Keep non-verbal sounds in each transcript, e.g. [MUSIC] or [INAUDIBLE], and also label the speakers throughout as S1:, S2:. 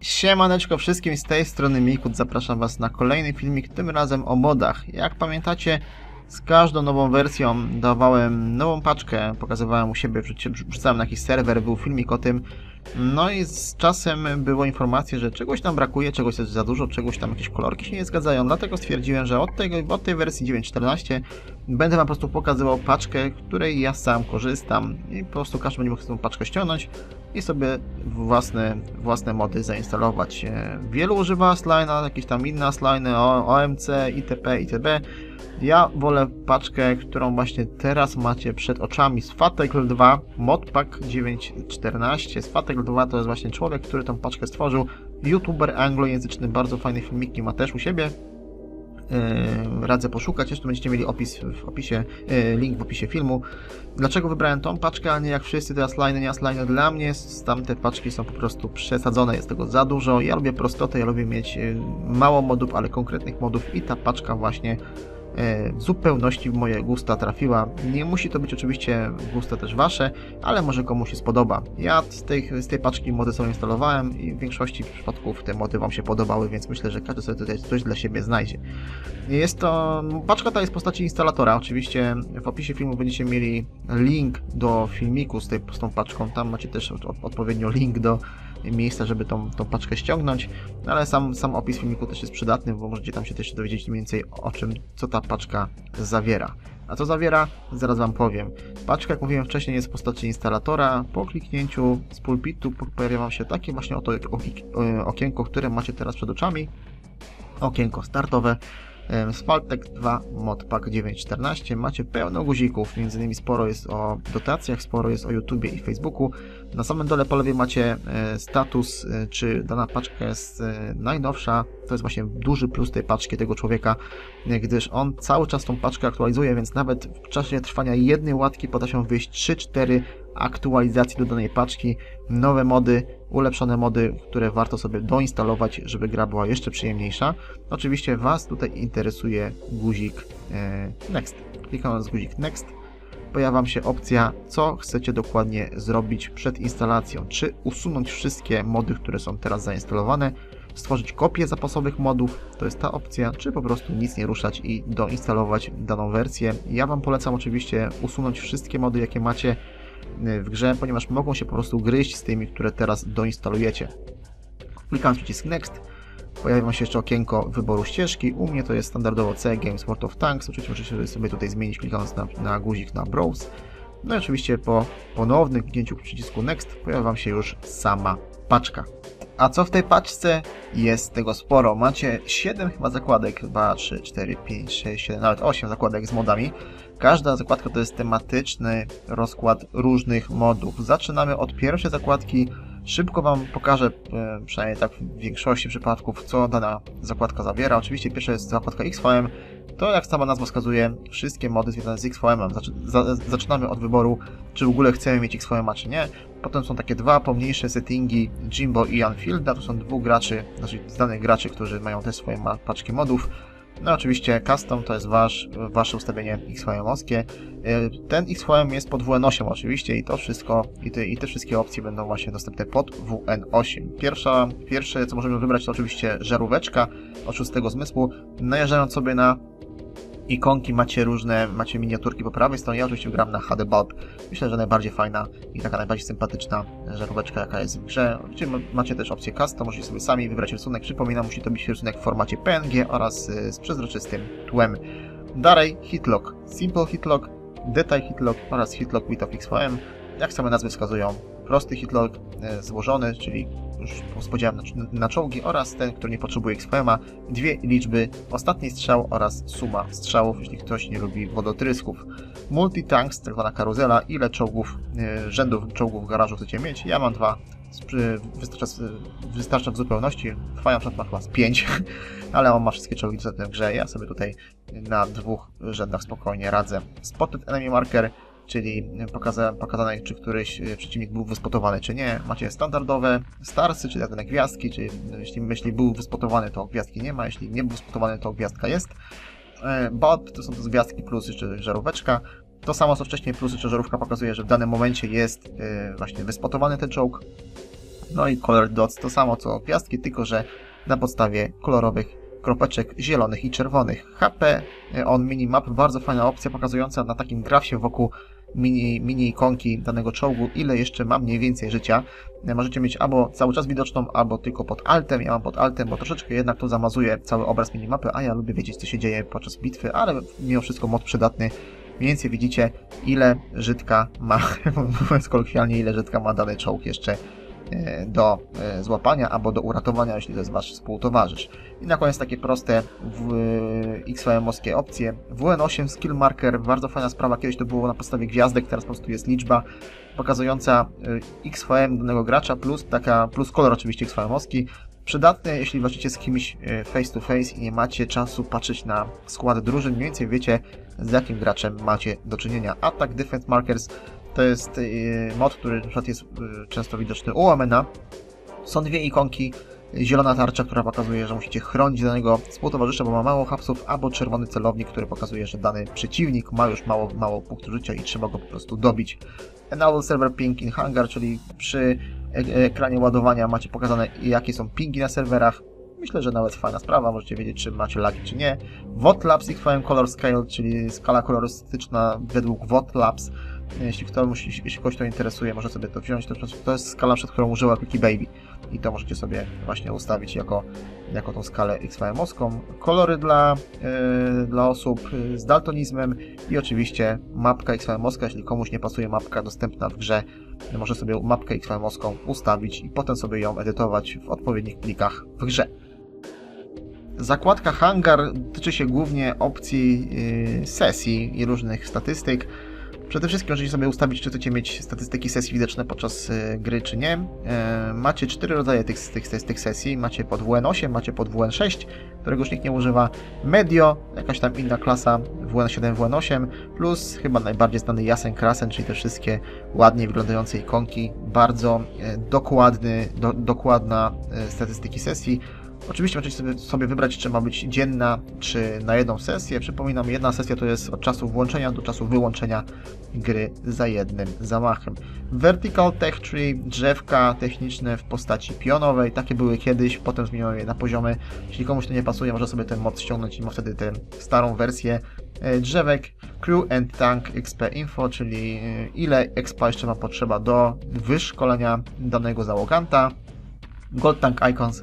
S1: Siemaneczko wszystkim z tej strony Mikut, zapraszam was na kolejny filmik, tym razem o modach. Jak pamiętacie, z każdą nową wersją dawałem nową paczkę, pokazywałem u siebie, wrzucałem na jakiś serwer, był filmik o tym. No i z czasem było informacje, że czegoś tam brakuje, czegoś jest za dużo, czegoś tam jakieś kolorki się nie zgadzają, dlatego stwierdziłem, że od, tego, od tej wersji 9.14 będę wam po prostu pokazywał paczkę, której ja sam korzystam i po prostu każdy będzie mógł tą paczkę ściągnąć i sobie własne, własne mody zainstalować. E, Wielu używa Sline'a, jakieś tam inne Sline'y, OMC, itp., itb. Ja wolę paczkę, którą właśnie teraz macie przed oczami z Fatekl 2, modpack 914. Z Fatekl 2 to jest właśnie człowiek, który tą paczkę stworzył. YouTuber anglojęzyczny, bardzo fajne filmiki ma też u siebie. Yy, radzę poszukać, jeszcze będziecie mieli opis w opisie, yy, link w opisie filmu. Dlaczego wybrałem tą paczkę, a nie jak wszyscy te sliny, nie sliny? Dla mnie tamte paczki są po prostu przesadzone, jest tego za dużo. Ja lubię prostotę, ja lubię mieć yy, mało modów, ale konkretnych modów i ta paczka właśnie w zupełności w moje gusta trafiła. Nie musi to być oczywiście gusta też wasze, ale może komuś się spodoba. Ja z tej, z tej paczki mody sobie instalowałem i w większości przypadków te mody wam się podobały, więc myślę, że każdy sobie tutaj coś dla siebie znajdzie. Jest to. Paczka ta jest w postaci instalatora. Oczywiście w opisie filmu będziecie mieli link do filmiku z, tej, z tą paczką. Tam macie też od, odpowiednio link do miejsca, żeby tą, tą paczkę ściągnąć. Ale sam, sam opis filmiku też jest przydatny, bo możecie tam się też dowiedzieć mniej więcej o czym, co ta paczka zawiera. A co zawiera? Zaraz Wam powiem. Paczka, jak mówiłem wcześniej, jest w postaci instalatora. Po kliknięciu z pulpitu pojawia Wam się takie właśnie oto oki- okienko, które macie teraz przed oczami. Okienko startowe. Em, Spaltek 2 Modpack 914 macie pełno guzików, między innymi sporo jest o dotacjach, sporo jest o YouTubie i Facebooku. Na samym dole po lewej macie e, status, e, czy dana paczka jest e, najnowsza. To jest właśnie duży plus tej paczki tego człowieka, gdyż on cały czas tą paczkę aktualizuje, więc nawet w czasie trwania jednej łatki potrafią wyjść 3-4 aktualizacji do danej paczki, nowe mody, ulepszone mody, które warto sobie doinstalować, żeby gra była jeszcze przyjemniejsza. Oczywiście Was tutaj interesuje guzik e, Next. Klikając guzik Next, pojawia Wam się opcja, co chcecie dokładnie zrobić przed instalacją. Czy usunąć wszystkie mody, które są teraz zainstalowane, stworzyć kopię zapasowych modów, to jest ta opcja, czy po prostu nic nie ruszać i doinstalować daną wersję. Ja Wam polecam oczywiście usunąć wszystkie mody, jakie macie w grze, ponieważ mogą się po prostu gryźć z tymi, które teraz doinstalujecie. Klikam przycisk Next, pojawia się jeszcze okienko wyboru ścieżki. U mnie to jest standardowo C Games World of Tanks. Oczywiście możecie sobie tutaj zmienić klikając na, na guzik na Browse. No i oczywiście po ponownym kliknięciu przycisku Next pojawia wam się już sama paczka. A co w tej paczce? Jest tego sporo. Macie 7 chyba zakładek, chyba 3, 4, 5, 6, 7, nawet 8 zakładek z modami. Każda zakładka to jest tematyczny rozkład różnych modów. Zaczynamy od pierwszej zakładki. Szybko Wam pokażę, e, przynajmniej tak w większości przypadków, co dana zakładka zawiera. Oczywiście pierwsza jest zakładka XVM. To, jak sama nazwa wskazuje, wszystkie mody związane z XVM. Zaczy, za, zaczynamy od wyboru, czy w ogóle chcemy mieć XVM, czy nie. Potem są takie dwa pomniejsze settingi Jimbo i Anfielda. To są dwóch graczy, znaczy znanych graczy, którzy mają też swoje paczki modów. No oczywiście custom to jest wasz, wasze ustawienie XVM-owskie. E, Ten XVM jest pod WN8 oczywiście i to wszystko, i te, i te wszystkie opcje będą właśnie dostępne pod WN8. Pierwsza, pierwsze co możemy wybrać to oczywiście żaróweczka od szóstego zmysłu. Najeżdżając sobie na ikonki macie różne, macie miniaturki po prawej stronie, ja oczywiście gram na HD Bulb. Myślę, że najbardziej fajna i taka najbardziej sympatyczna żaróweczka jaka jest w grze. Oczywiście ma- macie też opcję custom, możecie sobie sami wybrać rysunek. Przypominam, musi to być rysunek w formacie PNG oraz y, z przezroczystym tłem. Dalej hitlock, simple hitlock, detail hitlock oraz hitlock with of XVM. Jak same nazwy wskazują, prosty hitlock e, złożony, czyli już spodziewam na, na czołgi oraz ten, który nie potrzebuje XVM-a, dwie liczby, ostatni strzał oraz suma strzałów, jeśli ktoś nie lubi wodotrysków. Multitanks, tak zwana karuzela, ile czołgów, e, rzędów czołgów w garażu chcecie mieć? Ja mam dwa, wystarcza, wystarcza w zupełności, Fajam ma chyba z [LAUGHS] ale on ma wszystkie czołgi dostępne w grze, ja sobie tutaj na dwóch rzędach spokojnie radzę. Spotted Enemy Marker, czyli pokaza, pokazane, czy któryś e, przeciwnik był wyspotowany, czy nie. Macie standardowe starsy, czyli tak zwane gwiazdki, czyli jeśli, jeśli był wyspotowany, to gwiazdki nie ma, jeśli nie był wyspotowany, to gwiazdka jest. E, Bot to są to gwiazdki plus jeszcze żaróweczka. To samo co wcześniej, plus jeszcze żarówka pokazuje, że w danym momencie jest e, właśnie wyspotowany ten czołg. No i color dots to samo co gwiazdki, tylko że na podstawie kolorowych kropeczek zielonych i czerwonych. HP on minimap, bardzo fajna opcja pokazująca na takim grafie wokół mini, mini ikonki danego czołgu, ile jeszcze ma mniej więcej życia. Możecie mieć albo cały czas widoczną, albo tylko pod altem. Ja mam pod altem, bo troszeczkę jednak to zamazuje cały obraz minimapy, a ja lubię wiedzieć, co się dzieje podczas bitwy, ale mimo wszystko mod przydatny. Mniej więcej widzicie, ile żytka ma, [LAUGHS] mówiąc kolokwialnie, ile żytka ma dany czołg jeszcze e, do e, złapania albo do uratowania, jeśli to jest wasz współtowarzysz. I na koniec takie proste w, XVM-owskie opcje. WN8 Skill Marker, bardzo fajna sprawa, kiedyś to było na podstawie gwiazdek, teraz po prostu jest liczba pokazująca XVM danego gracza, plus taka, plus kolor oczywiście XVM-owski. Przydatne, jeśli walczycie z kimś face to face i nie macie czasu patrzeć na skład drużyn, mniej więcej wiecie z jakim graczem macie do czynienia. Attack Defense Markers to jest y, mod, który na przykład jest często widoczny u Omena. Są dwie ikonki, zielona tarcza, która pokazuje, że musicie chronić danego współtowarzysza, bo ma mało hapsów, albo czerwony celownik, który pokazuje, że dany przeciwnik ma już mało, mało punktów życia i trzeba go po prostu dobić. Enable Server Ping in Hangar, czyli przy ekranie ładowania macie pokazane jakie są pingi na serwerach. Myślę, że nawet fajna sprawa, możecie wiedzieć czy macie lagi czy nie. VOTLabs XVM Color Scale, czyli skala kolorystyczna według VOTLabs. Jeśli, ktoś, jeśli to interesuje, może sobie to wziąć. To, to jest skala, przed którą użyła Cookie Baby. I to możecie sobie właśnie ustawić jako, jako tą skalę XVM-owską. Kolory dla, yy, dla osób z daltonizmem i oczywiście mapka XVM-owska. Jeśli komuś nie pasuje mapka dostępna w grze, może sobie mapkę XVM-owską ustawić i potem sobie ją edytować w odpowiednich plikach w grze. Zakładka Hangar tyczy się głównie opcji yy, sesji i różnych statystyk. Przede wszystkim możecie sobie ustawić, czy chcecie mieć statystyki sesji widoczne podczas y, gry, czy nie. E, macie cztery rodzaje tych, tych, tych, sesji. Macie pod WN8, macie pod WN6, którego już nikt nie używa. Medio, jakaś tam inna klasa WN7, WN8, plus chyba najbardziej znany Jasen Krasen, czyli te wszystkie ładnie wyglądające ikonki. Bardzo e, dokładny, do, dokładna e, statystyki sesji. Oczywiście możecie sobie, sobie wybrać, czy ma być dzienna, czy na jedną sesję. Przypominam, jedna sesja to jest od czasu włączenia do czasu wyłączenia gry za jednym zamachem. Vertical Tech Tree, drzewka techniczne w postaci pionowej, takie były kiedyś, potem zmieniono je na poziomy. Jeśli komuś to nie pasuje, może sobie ten mod ściągnąć i ma wtedy tę starą wersję e, drzewek. Crew and Tank XP Info, czyli e, ile expa jeszcze ma potrzeba do wyszkolenia danego załoganta. Gold Tank Icons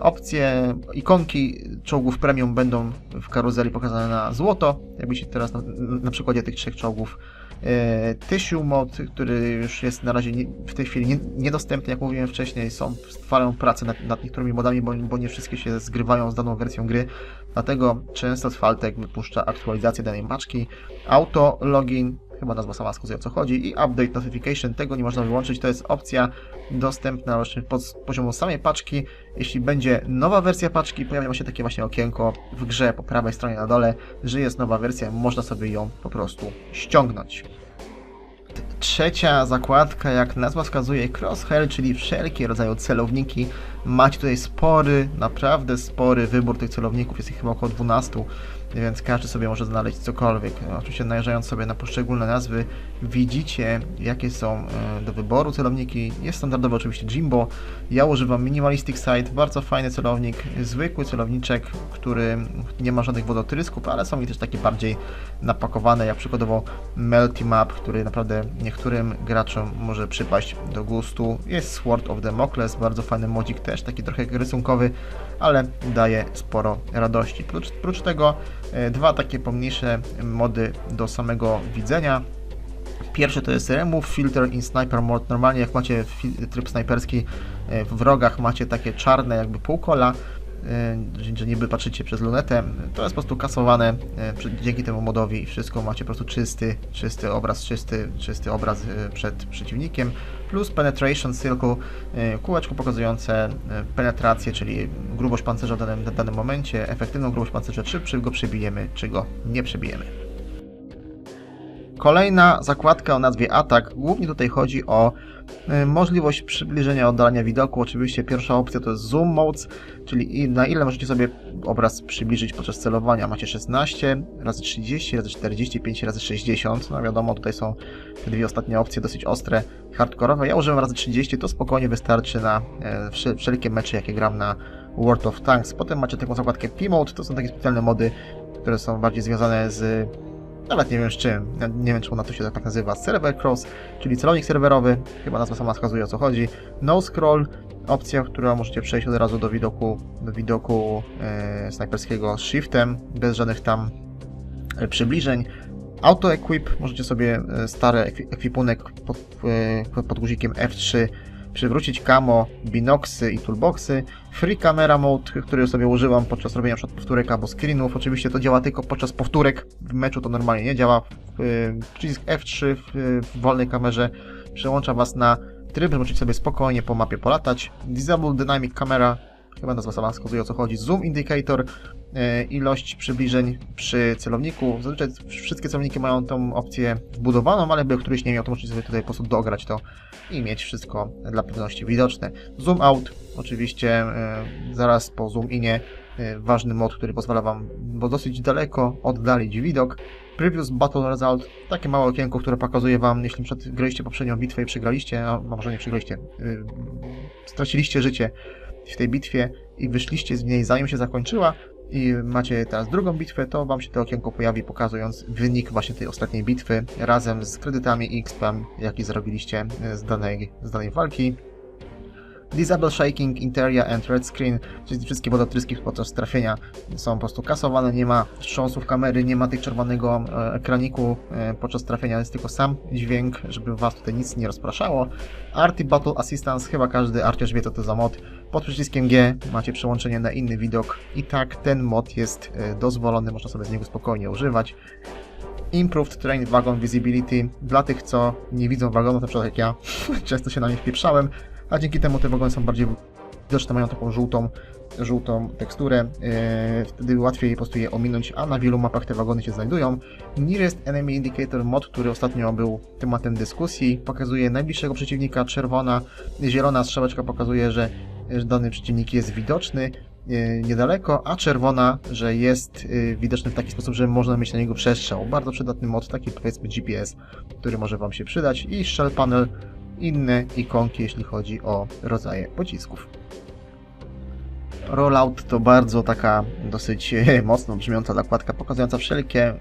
S1: opcje, ikonki czołgów premium będą w karuzeli pokazane na złoto, jak widzicie teraz na, na przykładzie tych trzech czołgów. E, Tissue mod, który już jest na razie w tej chwili nie, niedostępny, jak mówiłem wcześniej, są trwają pracę nad, nad niektórymi modami, bo, bo, nie wszystkie się zgrywają z daną wersją gry, dlatego często Faltek wypuszcza aktualizację danej paczki. Auto login, chyba nazwa sama wskazuje o co chodzi, i Update Notification, tego nie można wyłączyć, to jest opcja dostępna właśnie pod poziomu samej paczki. Jeśli będzie nowa wersja paczki, pojawia się takie właśnie okienko w grze po prawej stronie na dole, że jest nowa wersja, można sobie ją po prostu ściągnąć. Trzecia zakładka, jak nazwa wskazuje, Crosshair, czyli wszelkie rodzaje celowniki. Macie tutaj spory, naprawdę spory wybór tych celowników, jest ich chyba około 12 więc każdy sobie może znaleźć cokolwiek. Oczywiście najeżdżając sobie na poszczególne nazwy, widzicie jakie są e, do wyboru celowniki. Jest standardowy oczywiście Jimbo. Ja używam Minimalistic Sight, bardzo fajny celownik, zwykły celowniczek, który nie ma żadnych wodotrysków, ale są i też takie bardziej napakowane, jak przykładowo Melty Map, który naprawdę niektórym graczom może przypaść do gustu. Jest Sword of Damocles, bardzo fajny modzik też, taki trochę rysunkowy, ale daje sporo radości. Prócz, prócz tego dwa takie pomniejsze mody do samego widzenia. Pierwszy to jest Remove Filter in Sniper Mode. Normalnie jak macie tryb snajperski e, w wrogach macie takie czarne jakby półkola, e, że niby patrzycie przez lunetę, to jest po prostu kasowane dzięki temu modowi wszystko macie po prostu czysty, czysty obraz, czysty, czysty obraz przed przeciwnikiem plus Penetration Circle, y, kółeczko pokazujące y, penetrację, czyli grubość pancerza w danym, w danym momencie, efektywną grubość pancerza, czy go przebijemy, czy go nie przebijemy. Kolejna zakładka o nazwie Atak. Głównie tutaj chodzi o możliwość przybliżenia oddalania widoku. Oczywiście pierwsza opcja to jest Zoom Modes, czyli na ile możecie sobie obraz przybliżyć podczas celowania. Macie 16 razy 30 razy 45 razy 60. No wiadomo, tutaj są te dwie ostatnie opcje dosyć ostre, hardkorowe. Ja używam razy 30, to spokojnie wystarczy na e, wszel- wszelkie mecze, jakie gram na World of Tanks. Potem macie taką zakładkę P-Mode, to są takie specjalne mody, które są bardziej związane z nawet nie wiem z czym, nie wiem czy ona to się tak nazywa, Server Cross, czyli celownik serwerowy, chyba nazwa sama wskazuje o co chodzi, No Scroll, opcja, która możecie przejść od razu do widoku, do widoku e, snajperskiego z shiftem, bez żadnych tam e, przybliżeń. Auto Equip, możecie sobie e, stary ekwi- ekwipunek pod, e, pod guzikiem F3 przywrócić camo, binoxy i toolboxy. Free Camera Mode, który sobie używam podczas robienia np. powtórek albo screenów. Oczywiście to działa tylko podczas powtórek. W meczu to normalnie nie działa. Y, Przycisk F3 w, w wolnej kamerze przełącza Was na tryb, że możecie sobie spokojnie po mapie polatać. Disable Dynamic Camera, chyba nazwa sama wskazuje o co chodzi. Zoom Indicator, y, ilość przybliżeń przy celowniku. Zazwyczaj wszystkie celowniki mają tą opcję wbudowaną, ale by któryś nie miał, to możecie sobie tutaj po prostu dograć to i mieć wszystko dla pewności widoczne. Zoom out, oczywiście e, zaraz po zoom inie e, ważny mod, który pozwala Wam dosyć daleko oddalić widok. Previous Battle Result, takie małe okienko, które pokazuje Wam, jeśli przed poprzednią bitwę i przegraliście, a może nie przegraliście, e, straciliście życie w tej bitwie i wyszliście z niej zanim się zakończyła, i macie teraz drugą bitwę, to Wam się to okienko pojawi, pokazując wynik właśnie tej ostatniej bitwy razem z kredytami i XP, jaki zarobiliście e, z danej, z danej walki. Disable Shaking, Interia and Red Screen, czyli wszystkie wodotryski podczas trafienia są po prostu kasowane, nie ma wstrząsów kamery, nie ma tych czerwonego e, ekraniku e, podczas trafienia, jest tylko sam dźwięk, żeby Was tutaj nic nie rozpraszało. Arty Battle Assistance, chyba każdy arciarz wie co to za mod. Pod przyciskiem G macie przełączenie na inny widok i tak ten mod jest e, dozwolony, można sobie z niego spokojnie używać. Improved Terrain Wagon Visibility dla tych, co nie widzą wagonów, na przykład jak ja, [LAUGHS] często się na nich wpieprzałem, a dzięki temu te wagony są bardziej widoczne, mają taką żółtą, żółtą teksturę, e, wtedy łatwiej po prostu je ominąć, a na wielu mapach te wagony się znajdują. Nearest Enemy Indicator mod, który ostatnio był tematem dyskusji, pokazuje najbliższego przeciwnika, czerwona, zielona strzałeczka pokazuje, że że dany przeciwnik jest widoczny e, niedaleko, a czerwona, że jest e, widoczny w taki sposób, że można mieć na niego przestrzał. Bardzo przydatny mod, taki powiedzmy GPS, który może Wam się przydać i Shell Panel, inne ikonki, jeśli chodzi o rodzaje pocisków. Rollout to bardzo taka dosyć e, mocno brzmiąca zakładka, pokazująca wszelkie,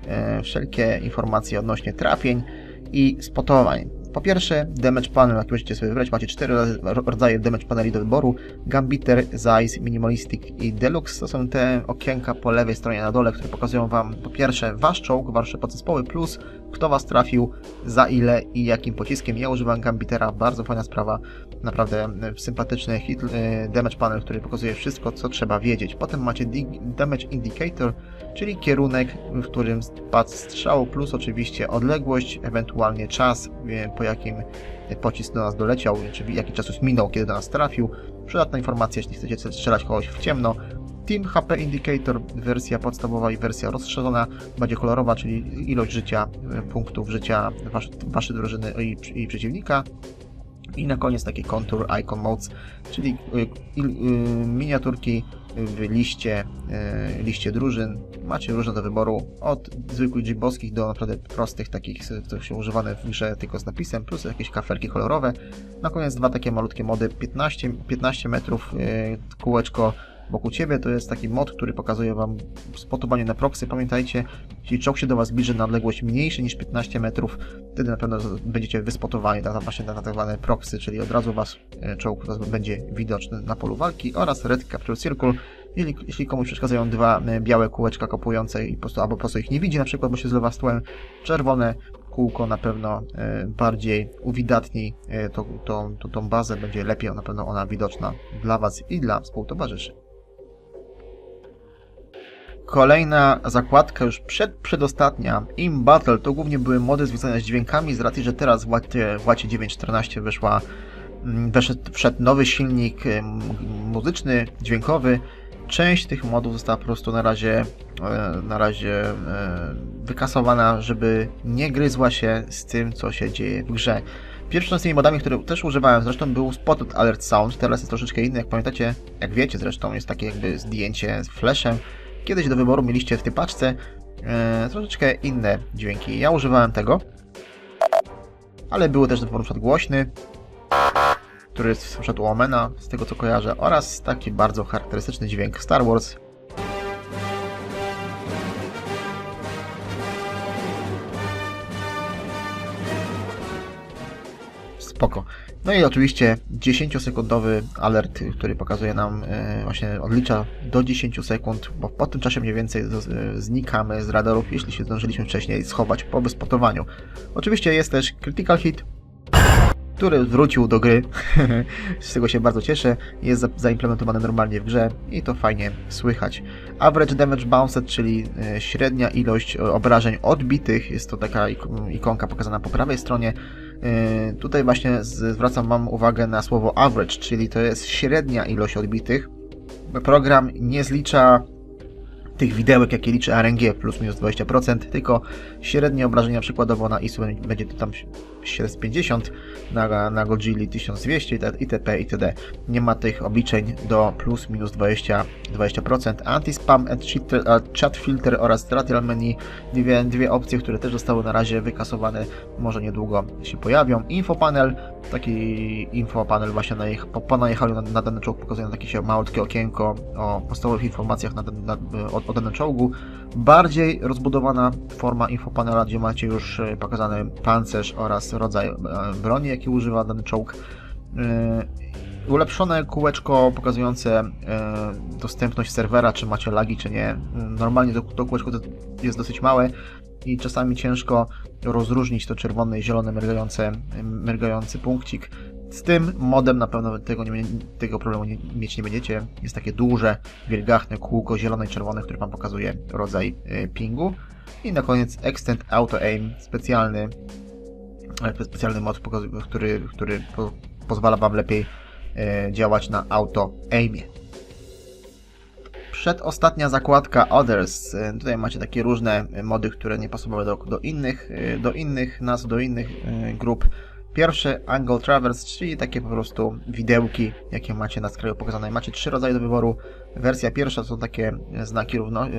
S1: wszelkie informacje odnośnie trafień i spotowań. Po pierwsze, damage panel, jaki możecie sobie wybrać. Macie cztery ro- rodzaje damage paneli do wyboru. Gambiter, Zeiss, Minimalistic i Deluxe. To są te okienka po lewej stronie na dole, które pokazują Wam po pierwsze Wasz czołg, Wasze podzespoły, plus kto Was trafił, za ile i jakim pociskiem. Ja używam Gambitera, bardzo fajna sprawa. Naprawdę e, sympatyczny hit, e, damage panel, który pokazuje wszystko, co trzeba wiedzieć. Potem macie damage indicator, czyli kierunek, w którym spadł strzał, plus oczywiście odległość, ewentualnie czas, e, po jakim pocisk do nas doleciał, czyli jaki czas już minął, kiedy do nas trafił. Przydatna informacja, jeśli chcecie strzelać kogoś w ciemno. Team HP Indicator, wersja podstawowa i wersja rozszerzona, będzie kolorowa, czyli ilość życia, punktów życia wasz, waszej drużyny i, i przeciwnika. I na koniec taki Contour Icon Modes, czyli y, y, miniaturki w liście, y, liście drużyn. Macie różne do wyboru, od zwykłych gimbowskich do naprawdę prostych, takich, które się używane w grze tylko z napisem, plus jakieś kafelki kolorowe. Na koniec dwa takie malutkie mody, 15, 15 metrów kółeczko wokół Ciebie, to jest taki mod, który pokazuje Wam spotowanie na proxy. Pamiętajcie, jeśli czołg się do Was zbliży na odległość mniejszej niż 15 metrów, wtedy na pewno będziecie wyspotowani na, właśnie na tak zwane proxy, czyli od razu Was e, czołg będzie widoczny na polu walki oraz Red Capture Circle, jeśli, jeśli komuś przeszkadzają dwa e, białe kółeczka kopujące i po prostu, albo po prostu ich nie widzi na przykład, bo się zlewa z tłem, czerwone kółko na pewno e, bardziej uwidatni to, to, tą bazę, będzie lepiej na pewno ona widoczna dla Was i dla współtowarzyszy. Kolejna zakładka, już przed, przedostatnia, Im Battle, to głównie były mody związane z dźwiękami, z racji, że teraz w łacie, w łacie 9.14 wyszła, mm, weszedł, wszedł nowy silnik em, muzyczny, dźwiękowy, część tych modów została po prostu na razie, e, na razie e, wykasowana, żeby nie gryzła się z tym, co się dzieje w grze. Pierwszą z tymi modami, które też używałem zresztą był Spotted Alert Sound, teraz jest troszeczkę inny, jak pamiętacie, jak wiecie zresztą, jest takie jakby zdjęcie z flashem. Kiedyś do wyboru mieliście w tej paczce e, troszeczkę inne dźwięki. Ja używałem tego, ale były też do wyboru przykład głośny, który jest u Omena, z tego co kojarzę, oraz taki bardzo charakterystyczny dźwięk Star Wars. Spoko. No i oczywiście 10-sekundowy alert, który pokazuje nam, e, właśnie odlicza do 10 sekund, bo po tym czasie mniej więcej e, znikamy z radarów, jeśli się zdążyliśmy wcześniej schować po wyspotowaniu. Oczywiście jest też Critical Hit, który wrócił do gry. [LAUGHS] Z tego się bardzo cieszę. Jest za- zaimplementowany normalnie w grze i to fajnie słychać. Average Damage Bounced, czyli e, średnia ilość obrażeń odbitych. Jest to taka ik- ikonka pokazana po prawej stronie. E, Tutaj właśnie zwracam Wam uwagę na słowo average, czyli to jest średnia ilość odbitych. Program nie zlicza tych widełek, jakie liczy RNG plus minus 20%, tylko średnie obrażenia przykładowo na ISU będzie to tam 750, na, na Godzilli 1200 itd. itp. itd. Nie ma tych obliczeń do plus minus 20, 20%. Anti-spam and chat filter oraz Stratial menu, dwie, dwie opcje, które też zostały na razie wykasowane, może niedługo się pojawią. Infopanel, taki infopanel właśnie na ich, po, po najechaniu na, na dany czołg pokazuje takie malutkie okienko o podstawowych informacjach na, na, o, o danym czołgu. Bardziej rozbudowana forma infopanela, gdzie macie już e, pokazany pancerz oraz rodzaj e, broni, jaki używa dany czołg. E, Ulepszone kółeczko pokazujące e, dostępność serwera, czy macie lagi, czy nie. Normalnie to, to kółeczko jest dosyć małe i czasami ciężko rozróżnić to czerwone i zielone mrygające, mrygający punkcik. Z tym modem na pewno tego, nie, tego problemu nie, mieć nie będziecie. Jest takie duże, wielgachne kółko zielone i czerwone, które Wam pokazuje rodzaj pingu. I na koniec Extend Auto Aim, specjalny, specjalny mod, który, który po, pozwala Wam lepiej e, działać na auto aimie. Przedostatnia zakładka Others. E, Tutaj macie takie różne mody, które nie pasowały do, do innych, e, do innych nazw, do innych e, grup. Pierwsze Angle Traverse, czyli takie po prostu widełki, jakie macie na skraju pokazane. Macie trzy rodzaje do wyboru. Wersja pierwsza to takie znaki równo, y,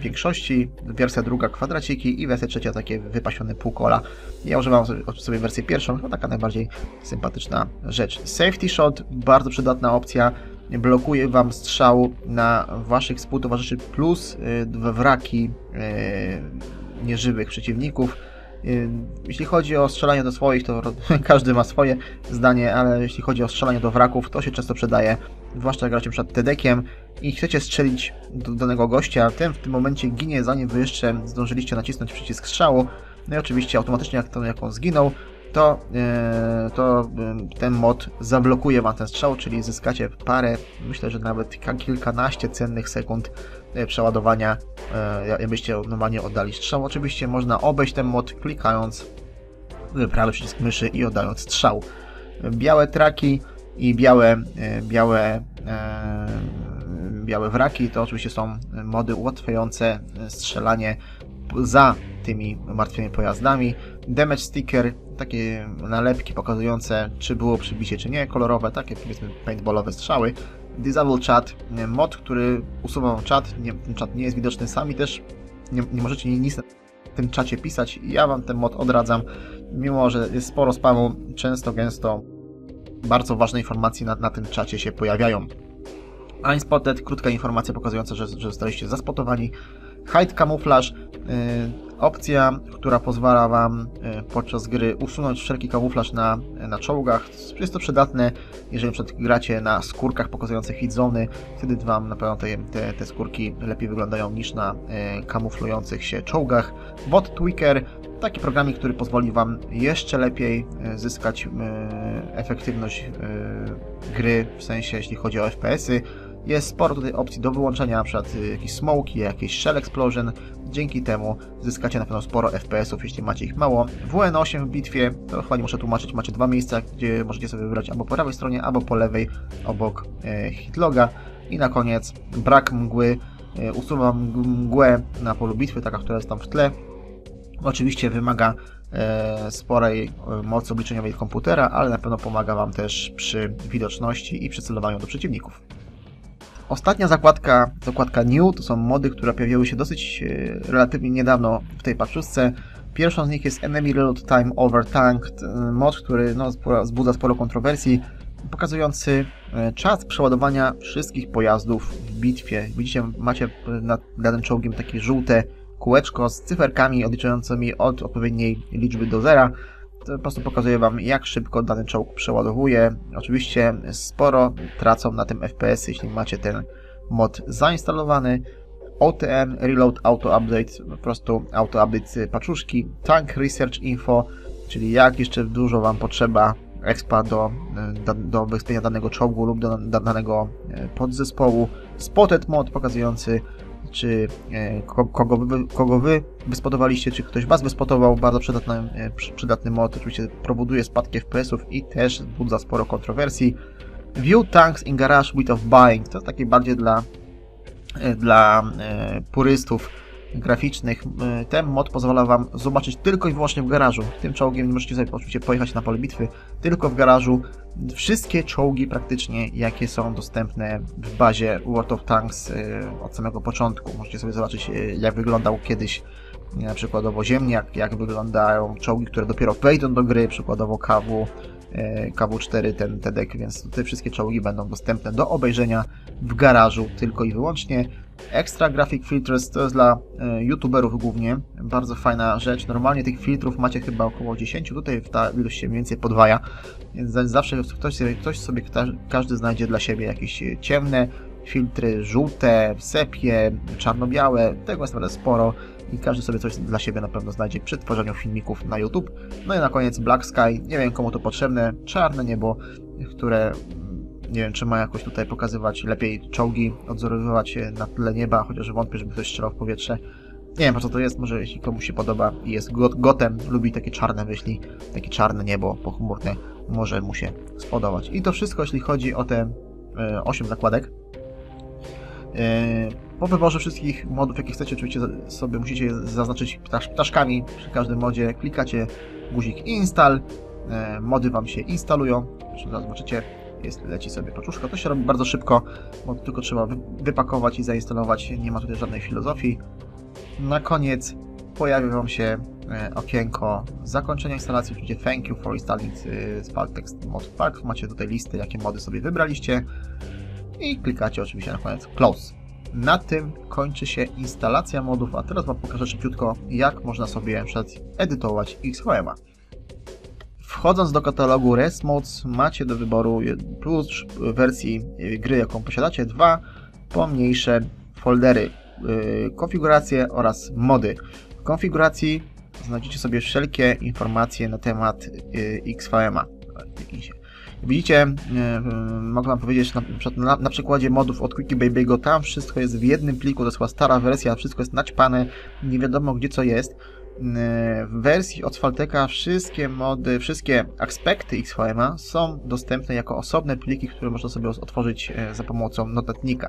S1: większości, wersja druga kwadraciki i wersja trzecia takie wypasione półkola. Ja używam sobie, wersję pierwszą, to taka najbardziej sympatyczna rzecz. Safety Shot, bardzo przydatna opcja. Blokuje Wam strzał na Waszych współtowarzyszy plus y, wraki y, nieżywych przeciwników. Y, Jeśli chodzi o strzelanie do swoich, to [LAUGHS] każdy ma swoje zdanie, ale jeśli chodzi o strzelanie do wraków, to się często przydaje, zwłaszcza jak gracie przed Tedekiem i chcecie strzelić do danego gościa, ten w tym momencie ginie, zanim wy jeszcze zdążyliście nacisnąć przycisk strzału. No i oczywiście automatycznie jak, to, jak on zginął, to, e, to e, ten mod zablokuje wam ten strzał, czyli zyskacie parę, myślę, że nawet kilka- kilkanaście cennych sekund przeładowania, e, jakbyście normalnie oddali strzał. Oczywiście można obejść ten mod klikając prawy przycisk myszy i oddając strzał. Białe traki i białe, e, białe, e, białe wraki to oczywiście są mody ułatwiające strzelanie za tymi martwymi pojazdami. Damage sticker, takie nalepki pokazujące, czy było przybicie, czy nie, kolorowe, takie powiedzmy paintballowe strzały. Disable chat, mod, który usuwa czat, nie, ten czat nie jest widoczny, sami też nie, nie możecie nic na tym czacie pisać. Ja wam ten mod odradzam, mimo że jest sporo spamu, często, gęsto bardzo ważne informacje na, na tym czacie się pojawiają. Unspotted, krótka informacja pokazująca, że, że zostaliście zaspotowani. Hide Camouflage, y, opcja, która pozwala Wam y, podczas gry usunąć wszelki kamuflaż na, na czołgach. Jest to przydatne, jeżeli przykład gracie na skórkach pokazujących hit zony, wtedy Wam na pewno te, te, te skórki lepiej wyglądają niż na y, kamuflujących się czołgach. Bot Tweaker, taki programik, który pozwoli Wam jeszcze lepiej y, zyskać y, efektywność y, gry, w sensie jeśli chodzi o FPS-y. Jest sporo tutaj opcji do wyłączenia, przykład y, jakieś smoki, jakieś shell explosion. Dzięki temu zyskacie na pewno sporo FPS-ów, jeśli macie ich mało. WN8 w bitwie, to chyba nie muszę tłumaczyć, macie dwa miejsca, gdzie możecie sobie wybrać albo po prawej stronie, albo po lewej, obok e, hitloga. I na koniec brak mgły. E, Usuwam mgłę na polu bitwy, taka, która jest tam w tle. Oczywiście wymaga e, sporej mocy obliczeniowej komputera, ale na pewno pomaga Wam też przy widoczności i przy celowaniu do przeciwników. Ostatnia zakładka, zakładka New, to są mody, które pojawiły się dosyć e, relatywnie niedawno w tej paczówce. Pierwszą z nich jest Enemy Reload Time Over Tank, t- mod, który no, wzbudza sporo kontrowersji, pokazujący e, czas przeładowania wszystkich pojazdów w bitwie. Widzicie, macie nad danym czołgiem takie żółte kółeczko z cyferkami odliczającymi od odpowiedniej liczby do zera. Po prostu pokazuje Wam, jak szybko dany czołg przeładowuje. Oczywiście sporo tracą na tym FPS, jeśli macie ten mod zainstalowany. OTM, Reload Auto Update, po prostu auto update paczuszki. Tank Research Info, czyli jak jeszcze dużo Wam potrzeba expa do, do, do danego czołgu lub do, do danego e, podzespołu. Spotted mod pokazujący czy e, ko- kogo wy, kogo wy wyspodowaliście, czy ktoś was wyspodował, bardzo przydatny, e, przy- przydatny mod, oczywiście powoduje spadki FPS-ów i też wzbudza sporo kontrowersji. View Tanks in Garage with of Buying, to takie bardziej dla, e, dla purystów graficznych. E, Ten mod pozwala wam zobaczyć tylko i wyłącznie w garażu. Tym czołgiem nie możecie sobie oczywiście pojechać na pole bitwy, tylko w garażu. Wszystkie czołgi praktycznie, jakie są dostępne w bazie World of Tanks e, od samego początku. Możecie sobie zobaczyć, e, jak wyglądał kiedyś na przykładowo ziemniak, jak wyglądają czołgi, które dopiero wejdą do gry, przykładowo KW, e, KW4, ten TEDek, więc te wszystkie czołgi będą dostępne do obejrzenia w garażu tylko i wyłącznie. Extra Graphic Filters to jest dla e, youtuberów głównie, bardzo fajna rzecz. Normalnie tych filtrów macie chyba około 10, tutaj ta ilość się mniej więcej podwaja, więc za- zawsze ktoś sobie, ktoś sobie każdy znajdzie dla siebie jakieś e, ciemne filtry, żółte, sepie, czarno-białe, tego jest naprawdę sporo i każdy sobie coś dla siebie na pewno znajdzie przy tworzeniu filmików na YouTube. No i na koniec Black Sky, nie wiem komu to potrzebne, czarne niebo, które nie wiem, czy ma jakoś tutaj pokazywać lepiej czołgi, odzorowywać się na tle nieba, chociaż wątpię, żeby ktoś strzelał w powietrze. Nie wiem po co to jest, może jeśli komuś się podoba i jest got- gotem, lubi takie czarne myśli, takie czarne niebo pochmurne, może mu się spodobać. I to wszystko, jeśli chodzi o te e, 8 zakładek. E, Po wyborze wszystkich modów, jakie chcecie, oczywiście sobie musicie zaznaczyć ptasz, ptaszkami przy każdym modzie. Klikacie guzik install, e, mody Wam się instalują. Zresztą zobaczycie, jest, leci sobie paczuszka. To się robi bardzo szybko, bo tylko trzeba wy, wypakować i zainstalować. Nie ma tutaj żadnej filozofii. Na koniec pojawi Wam się e, okienko zakończenia instalacji, oczywiście thank you for installing e, Sparktext mod Spark. Macie tutaj listę, jakie mody sobie wybraliście i klikacie oczywiście na koniec close. Na tym kończy się instalacja modów, a teraz Wam pokażę szybciutko, jak można sobie na przykład edytować XHM-a. Wchodząc do katalogu Rest Mods macie do wyboru plus wersji y, gry, jaką posiadacie, dwa pomniejsze foldery, y, konfiguracje oraz mody. W konfiguracji znajdziecie sobie wszelkie informacje na temat y, XVM-a. Widzicie, mogę Wam powiedzieć na, przykład na, na przykładzie modów od Quickie Baby'ego, tam wszystko jest w jednym pliku, to jest stara wersja, wszystko jest naćpane, nie wiadomo gdzie co jest. Y, W wersji od Falteka wszystkie mody, wszystkie aspekty XVM są dostępne jako osobne pliki, które można sobie otworzyć e, za pomocą notatnika.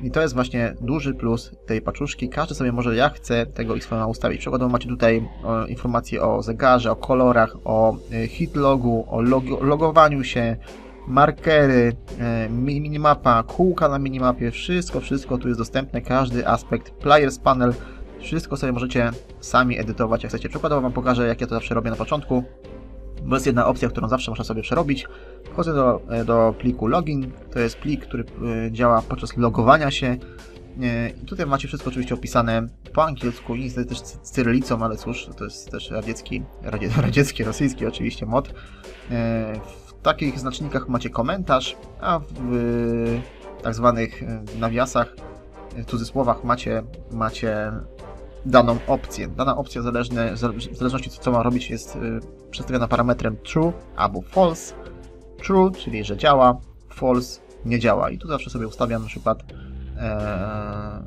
S1: I to jest właśnie duży plus tej paczuszki. Każdy sobie może jak chce tego XVM ustawić. Przykładowo macie tutaj informacje o zegarze, o kolorach, o e, hitlogu, o logo, logowaniu się, markery, e, mi- minimapa, kółka na minimapie, wszystko, wszystko tu jest dostępne, każdy aspekt, players panel, wszystko sobie możecie sami edytować jak chcecie. Przykładowo Wam pokażę, jak ja to zawsze robię na początku. Bo jest jedna opcja, którą zawsze można sobie przerobić. Wchodzę do, e, do pliku login. To jest plik, który e, działa podczas logowania się. E, I tutaj macie wszystko oczywiście opisane po angielsku i niestety też cy- cyrylicą, ale cóż, to jest też radziecki, radzie, [LAUGHS] radziecki, rosyjski oczywiście mod. W takich znacznikach macie komentarz, a w tak zwanych nawiasach, w cudzysłowach macie, macie daną opcję. Dana opcja zależne, w zależności co ma robić jest y, przedstawiona parametrem true albo false. True, czyli że działa, false nie działa. I tu zawsze sobie ustawiam na przykład e,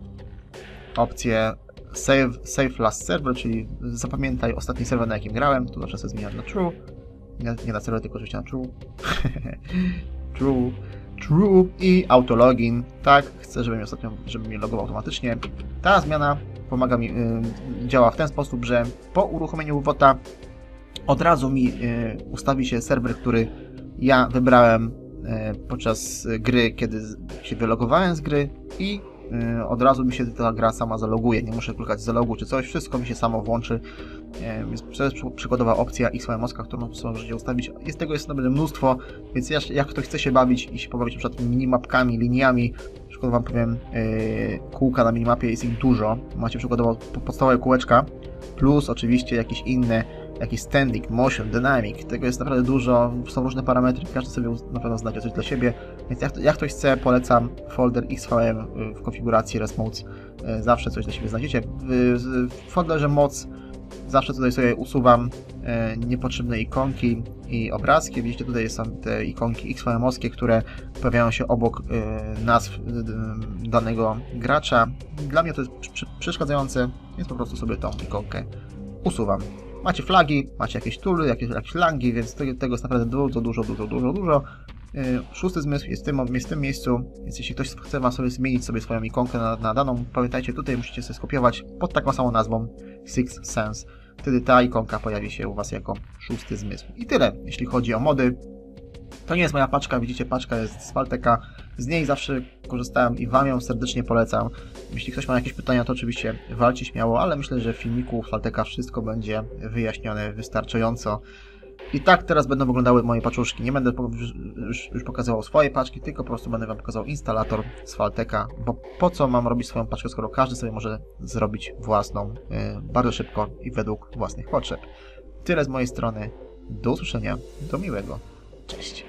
S1: opcję save, save last server, czyli zapamiętaj ostatni serwer na jakim grałem. Tu zawsze sobie zmieniam na true. Nie, nie na serwer, tylko oczywiście na true. [LAUGHS] true. True i autologin. Tak, chcę, żeby mi ostatnio, żeby mnie logował automatycznie. Ta zmiana pomaga mi, y, działa w ten sposób, że po uruchomieniu bota od razu mi y, ustawi się serwer, który ja wybrałem y, podczas gry, kiedy się wylogowałem z gry i od razu mi się ta gra sama zaloguje. Nie muszę klikać zalogu czy coś, wszystko mi się samo włączy. Y, Jest przykładowa opcja XYMOSka, którą sobie możecie ustawić. Jest tego jest naprawdę mnóstwo, więc jak, ktoś chce się bawić i się pobawić przykład minimapkami, liniami, przykład wam powiem, yy, kółka na minimapie jest ich dużo. Macie przykładowo po- podstawowe kółeczka, plus oczywiście jakieś inne, jakiś standing, motion, dynamic. Tego jest naprawdę dużo, są różne parametry, każdy sobie na pewno znajdzie coś dla siebie. Więc jak, jak ktoś chce, polecam folder XVM w konfiguracji REST Modes. Y, Zawsze coś dla siebie znajdziecie. W, w folderze moc zawsze tutaj sobie usuwam e, niepotrzebne ikonki i obrazki. Widzicie, tutaj są te ikonki XVM-owskie, które pojawiają się obok e, nazw e, danego gracza. Dla mnie to jest przeszkadzające, więc po prostu sobie tą ikonkę usuwam. Macie flagi, macie jakieś tuly, jakieś, jakieś langi, więc tego, jest naprawdę dużo, dużo, dużo, dużo, dużo. E, Szósty zmysł jest w tym, jest w tym miejscu, więc jeśli ktoś chce wam sobie zmienić sobie swoją ikonkę na, na daną, pamiętajcie, tutaj musicie sobie skopiować pod taką samą nazwą Six Sense. Wtedy ta ikonka pojawi się u Was jako szósty zmysł. I tyle, jeśli chodzi o mody. To nie jest moja paczka, widzicie, paczka jest z Falteka. Z niej zawsze korzystałem i Wam ją serdecznie polecam. Jeśli ktoś ma jakieś pytania, to oczywiście walcie śmiało, ale myślę, że w filmiku Falteka wszystko będzie wyjaśnione wystarczająco. I tak teraz będą wyglądały moje paczuszki. Nie będę już, już, pokazywał swojej paczki, tylko po prostu będę Wam pokazał instalator z Falteka, bo po co mam robić swoją paczkę, skoro każdy sobie może zrobić własną yy, bardzo szybko i według własnych potrzeb. Tyle z mojej strony. Do usłyszenia. Do miłego. Cześć.